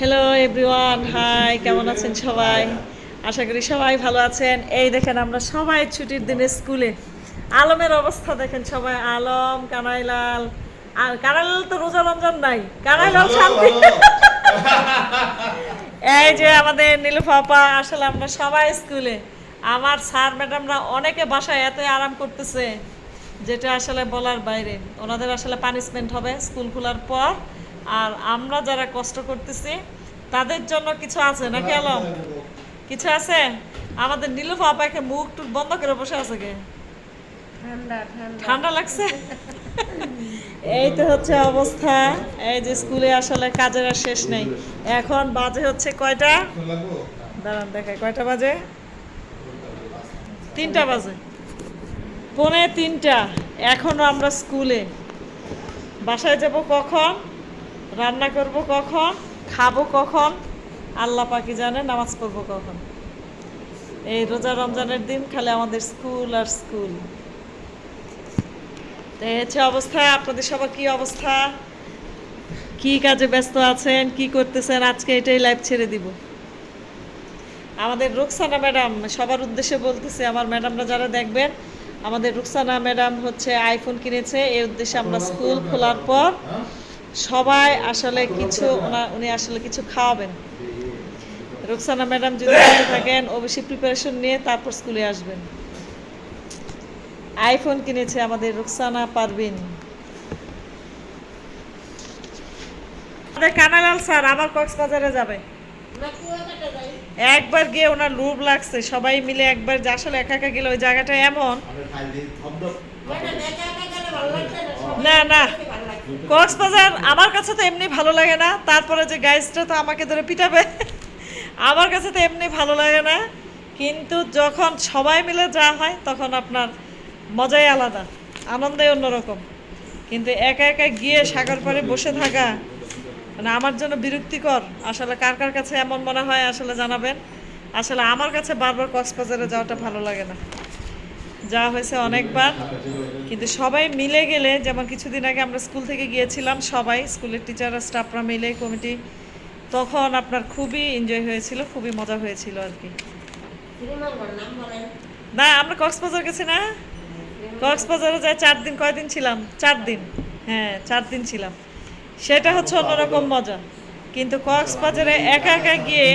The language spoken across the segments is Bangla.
হ্যালো এভরিওয়ান হাই কেমন আছেন সবাই? আশা করি সবাই ভালো আছেন। এই দেখেন, আমরা সবাই ছুটির দিনে স্কুলে। আলমের অবস্থা দেখেন সবাই, আলম, কানাইলাল। আর কানাইলাল তো রোজা রমজান নাই। কানাইলাল শান্তি। এই যে আমাদের নীলুফাপা আসলে আমরা সবাই স্কুলে। আমার স্যার, ম্যাডামরা অনেকে বাসায় এত আরাম করতেছে, যেটা আসলে বলার বাইরে। ওনাদের আসলে পানিশমেন্ট হবে স্কুল খোলার পর। আর আমরা যারা কষ্ট করতেছি তাদের জন্য কিছু আছে নাকি আলম? কিছু আছে? আমাদের নীলুফা আপাকে মুখ টুক বন্ধ করে বসে আছে কে? ঠান্ডা লাগছে? এই তো হচ্ছে অবস্থা। এই যে স্কুলে আসলে কাজের আর শেষ নেই। এখন বাজে হচ্ছে কয়টা? দাঁড়ান দেখাই। কয়টা বাজে? তিনটা বাজে। পৌনে তিনটা। এখনও আমরা স্কুলে। বাসায় যাব কখন? রান্না করব কখন? খাব কখন? আল্লাহ পাকি জানে নামাজ পড়ব কখন। এই রোজা রমজানের দিন খালি আমাদের স্কুল আর স্কুল। তো হচ্ছে অবস্থা আপনাদের সবার কি অবস্থা? কি কাজে ব্যস্ত আছেন? কি করতেছেন? আজকে এটাই লাইভ ছেড়ে দিব। আমাদের রুকসানা ম্যাডাম সবার উদ্দেশ্যে বলতেছে আমার ম্যাডামরা যারা দেখবেন আমাদের রুকসানা ম্যাডাম হচ্ছে আইফোন কিনেছে এই উদ্দেশ্যে আমরা স্কুল খোলার পর সবাই আসলে কিছু উনি আসলে কিছু খাওয়াবেন। রুকসানা ম্যাডাম যদি থাকেন অবশ্যই প্রিপারেশন নিয়ে তারপর স্কুলে আসবেন। আইফোন কিনেছে আমাদের রুকসানা পারবিন আমাদের কানালাল স্যার আবার কক্সবাজারে যাবে। আমরা একবার গিয়ে ওনার লোভ লাগছে সবাই মিলে একবার যে আসলে একা একা গেলে ওই জায়গাটা এমন। না না। কক্সবাজার আমার কাছে তো এমনি ভালো লাগে না। তারপরে যে গাইজটা তো আমাকে ধরে পিটাবে, আমার কাছে তো এমনি ভালো লাগে না। কিন্তু যখন সবাই মিলে যা হয়, তখন আপনার মজাই আলাদা, আনন্দই অন্যরকম। কিন্তু একা একা গিয়ে সাগর পাড়ে বসে থাকা মানে আমার জন্য বিরক্তিকর। আসলে কার কার কাছে এমন মনে হয়, আসলে জানাবেন। আসলে আমার কাছে বারবার কক্সবাজারে যাওয়াটা ভালো লাগে না। যাওয়া হয়েছে অনেকবার। কিন্তু সবাই মিলে গেলে, যেমন কিছুদিন আগে আমরা স্কুল থেকে গিয়েছিলাম, সবাই, স্কুলের টিচাররা স্টাফরা মিলে কমিটি তখন আপনার খুবই এনজয় হয়েছিল, খুবই মজা হয়েছিল আর কি। না, আমরা কক্সবাজার গেছি না? কক্সবাজারে যাই চার দিন, কয়দিন ছিলাম? চার দিন। হ্যাঁ চার দিন ছিলাম। সেটা হচ্ছে অন্যরকম মজা। কিন্তু কক্সবাজারে একা একা গিয়ে,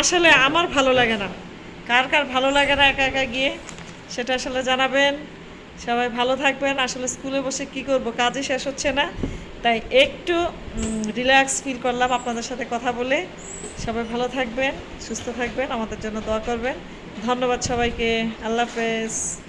আসলে আমার ভালো লাগে না। কার কার ভালো লাগে না একা একা গিয়ে? সেটা আসলে জানাবেন। সবাই ভালো থাকবেন। আসলে স্কুলে বসে কি করব? কাজই শেষ হচ্ছে না। তাই একটু রিল্যাক্স ফিল করলাম আপনাদের সাথে কথা বলে। সবাই ভালো থাকবেন, সুস্থ থাকবেন। আমাদের জন্য দোয়া করবেন। ধন্যবাদ সবাইকে। আল্লাহ হাফেজ।